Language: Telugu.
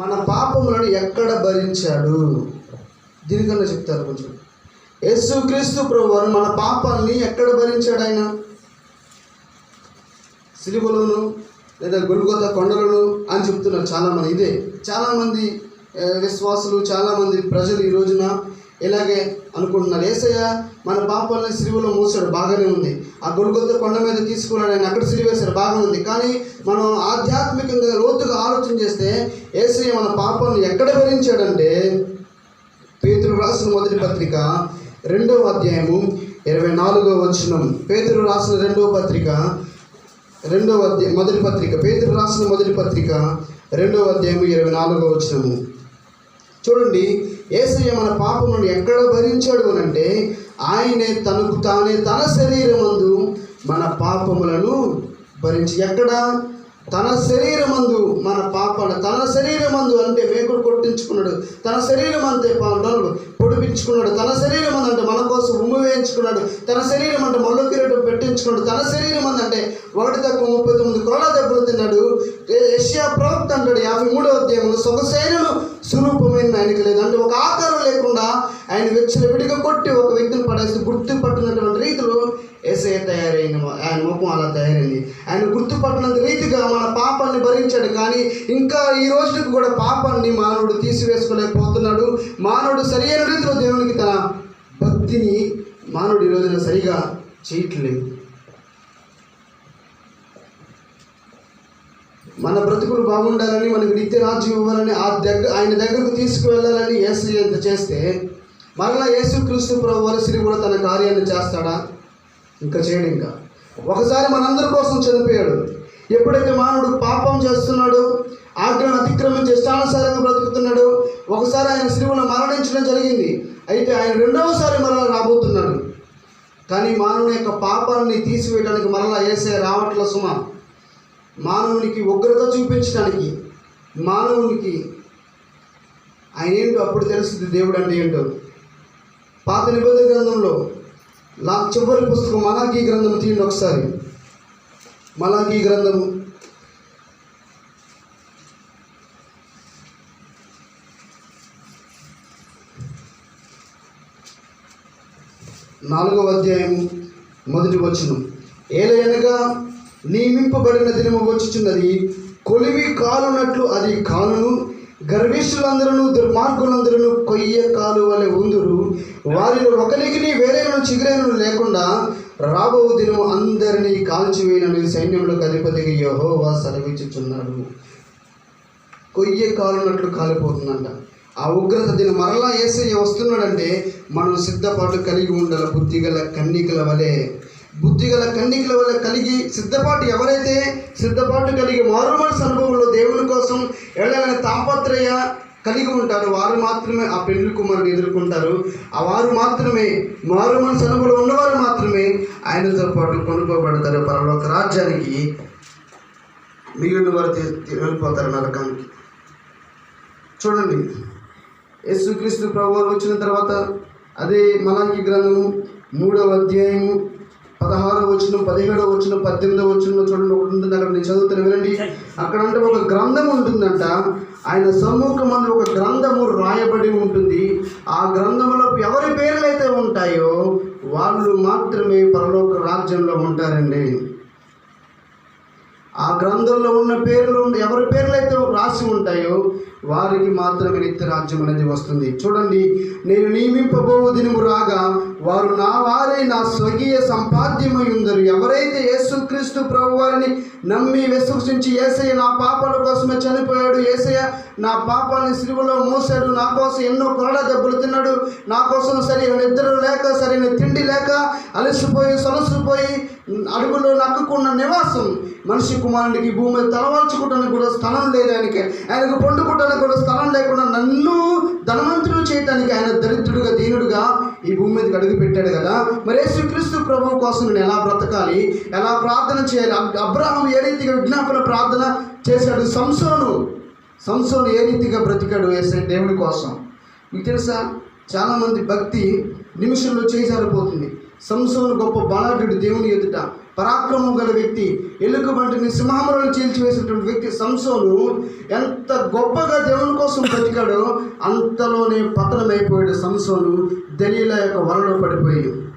మన పాపములను ఎక్కడ భరించాడు? దీనికన్నా చెప్తారు కొంచెం. యేసుక్రీస్తు ప్రభు వారు మన పాపాలని ఎక్కడ భరించాడు ఆయన? సిలువలోను లేదా గొలుగొత కొండలను అని చెప్తున్నారు చాలామంది. ఇదే చాలామంది విశ్వాసులు చాలామంది ప్రజలు ఈ రోజున ఇలాగే అనుకుంటున్నారు. ఏసయ్య మన పాపాలని సిలువలో మూసాడు బాగానే ఉంది. ఆ గొలుగొత్త కొండ మీద తీసుకున్నాడు ఆయన అక్కడ సిలువేశాడు బాగానే ఉంది. కానీ మనం ఆధ్యాత్మికంగా లోతుగా ఆలోచన చేస్తే ఏసయ్య మన పాపాలను ఎక్కడ భరించాడంటే పేతురు రాసిన మొదటి పత్రిక రెండవ అధ్యాయము ఇరవై నాలుగవ వచనం. పేతురు రాసిన రెండవ పత్రిక రెండవ అధ్యాయం మొదటి పత్రిక. పేతురు రాసిన మొదటి పత్రిక రెండవ అధ్యాయము ఇరవై నాలుగవ వచనము. చూడండి ఏసయ్య మన పాపమును ఎక్కడ భరించాడు అని అంటే ఆయనే తనకు తానే తన శరీరమందు మన పాపములను భరించి ఎక్కడ? తన శరీరమందు మన పాపాలు తన శరీరమందు అంటే మేకుడు కొట్టించుకున్నాడు తన శరీరం అంతే పాపాలు పొడిపించుకున్నాడు తన శరీరం అందు అంటే మన కోసం ఉమ్ము వేయించుకున్నాడు తన శరీరం అంటే మళ్ళీ కిరీటం పెట్టించుకున్నాడు తన శరీరం అందు అంటే ఒకటి తక్కువ ముప్పై తొమ్మిది కొల దెబ్బలు తిన్నాడు. యష్యా ప్రవక్త అంటాడు యాభై మూడో అధ్యాయంలో సొగసైనను స్వరూపమైన ఆయనకి లేదు. అంటే ఒక పడేసి గుర్తు పట్టినటువంటి రీతిలో ఏసఐ తయారైన ఆయన ముఖం అలా తయారైంది. ఆయన గుర్తుపట్టినంత రీతిగా మన పాపాన్ని భరించాడు. కానీ ఇంకా ఈ రోజుకి కూడా పాపాన్ని మానవుడు తీసివేసుకోలేకపోతున్నాడు. మానవుడు సరైన రీతిలో దేవునికి తన భక్తిని మానవుడు ఈ రోజున సరిగా చేయట్లేదు. మన బ్రతుకులు బాగుండాలని మనకు నిత్య రాజ్యం ఇవ్వాలని ఆ దగ్గర ఆయన దగ్గరకు తీసుకువెళ్ళాలని యేసు ఎంత చేస్తే మరలా యేసుక్రీస్తు ప్రభు వారు కూడా తన కార్యాన్ని చేస్తాడా? ఇంకా చేయడు ఇంకా. ఒకసారి మనందరి కోసం చనిపోయాడు. ఎప్పుడైతే మానవుడు పాపం చేస్తున్నాడు ఆజ్ఞను అతిక్రమించి ఇష్టానుసారంగా బ్రతుకుతున్నాడు ఒకసారి ఆయన సిలువను మరణించడం జరిగింది. అయితే ఆయన రెండవసారి మరలా రాబోతున్నాడు. కానీ మానవుని యొక్క పాపాన్ని తీసివేయడానికి మరలా ఏసే రావట్ల సుమ. మానవునికి ఉగ్రత చూపించడానికి మానవునికి ఆయన ఏంటో అప్పుడు తెలుస్తుంది దేవుడు అంటే ఏంటో. పాత నిబంధన గ్రంథంలో లా చివరి పుస్తకం మలాఖీ గ్రంథం తీయండి ఒకసారి. మలాఖీ గ్రంథము నాలుగవ అధ్యాయము మొదటి వచనం. ఏలయనగా నియమింపబడిన దినము వచ్చుచున్నది కొలివి కాలునట్లు అది కానును గర్విష్ఠులందరూ దుర్మార్గులందరూ కొయ్య కాలు వలె ఉందురు వారిలో ఒకరికి వేరేను చిగురేను లేకుండా రాబో దినము అందరినీ కాల్చివేయనని సైన్యంలోకి అధిపతిగా యెహోవా సెలవిచ్చుచున్నాడు. కొయ్య కాలునట్లు కాలిపోతుందంట. ఆ ఉగ్రత దీని మరలా ఏసయ్య వస్తున్నాడంటే మనం సిద్ధపాటు కలిగి ఉండాలి బుద్ధిగల కన్నికల వలె. బుద్ధిగల కన్నికల వలె కలిగి సిద్ధపాటు ఎవరైతే సిద్ధపాటు కలిగి మారు మనసు కోసం ఎడలైన తాపత్రయ కలిగి ఉంటారు. వారు మాత్రమే ఆ పెళ్ళి కుమారుని ఎదుర్కొంటారు. ఆ వారు మాత్రమే మారు మనసు అనుభవంలో ఉన్నవారు మాత్రమే ఆయనతో పాటు కొనుక్కోబడతారు. పరలోక రాజ్యానికి మిగిలిన వారు వెళ్ళిపోతారు నరకానికి. చూడండి. యేసుక్రీస్తు ప్రభు వచ్చిన తర్వాత అదే మలాంకి గ్రంథము మూడవ అధ్యాయము పదహారో వచ్చిన పదిహేడో వచ్చిన పద్దెనిమిదో వచ్చిన చూడండి ఒకటి ఉంటుంది అక్కడ నేను చదువుతాను వినండి. అక్కడ అంటే ఒక గ్రంథం ఉంటుందంట. ఆయన సమ్ముఖమందు ఒక గ్రంథము రాయబడి ఉంటుంది. ఆ గ్రంథంలో ఎవరి పేర్లు అయితే ఉంటాయో వాళ్ళు మాత్రమే పరలోక రాజ్యంలో ఉంటారండి. ఆ గ్రంథంలో ఉన్న పేర్లు ఎవరి పేర్లు అయితే రాసి ఉంటాయో వారికి మాత్రమే నిత్య రాజ్యం అనేది వస్తుంది. చూడండి నేను నియమింపబోవు దినము రాగా వారు నా వారే నా స్వకీయ సంపాద్యమై ఉందరు. ఎవరైతే యేసుక్రీస్తు ప్రభు వారిని నమ్మి విశ్వసించి ఏసయ్య నా పాపాల కోసమే చనిపోయాడు ఏసయ్య నా పాపాలని సిలువలో మోసాడు నా కోసం ఎన్నో కొరడ దెబ్బలు తిన్నాడు నా కోసం సరైన నిద్ర లేక సరైన తిండి లేక అలసిపోయి సొలసిపోయి అడుగులో నక్కుకున్న నివాసం మనిషి కుమారునికి భూమి మీద కూడా స్థలం లేదు ఆయనకి. ఆయనకు పండుకోవడానికి కూడా స్థలం లేకుండా నన్ను ధనవంతుడు చేయటానికి ఆయన దరిద్రుడుగా దీనుడుగా ఈ భూమి మీదకి అడుగు పెట్టాడు కదా. మరి యేసుక్రీస్తు ప్రభువు కోసం నేను ఎలా బ్రతకాలి? ఎలా ప్రార్థన చేయాలి? అబ్రహం ఏ రీతిగా విజ్ఞాపన ప్రార్థన చేశాడు? సంసోను సంసోను ఏ రీతిగా బ్రతికాడు? వేసే దేవుడి కోసం. మీకు తెలుసా? చాలామంది భక్తి నిమిషంలో చేయి జారిపోతుంది సంసోను గొప్ప బలాఢ్యుడు దేవుని ఎదుట పరాక్రమం గల వ్యక్తి ఎలుగు వంటిని సింహములను చీల్చివేసినటువంటి వ్యక్తి సంసోను ఎంత గొప్పగా దేవుని కోసం బ్రతికాడో అంతలోనే పతనమైపోయాడు సంసోను. దలీల యొక్క వలలో పడిపోయి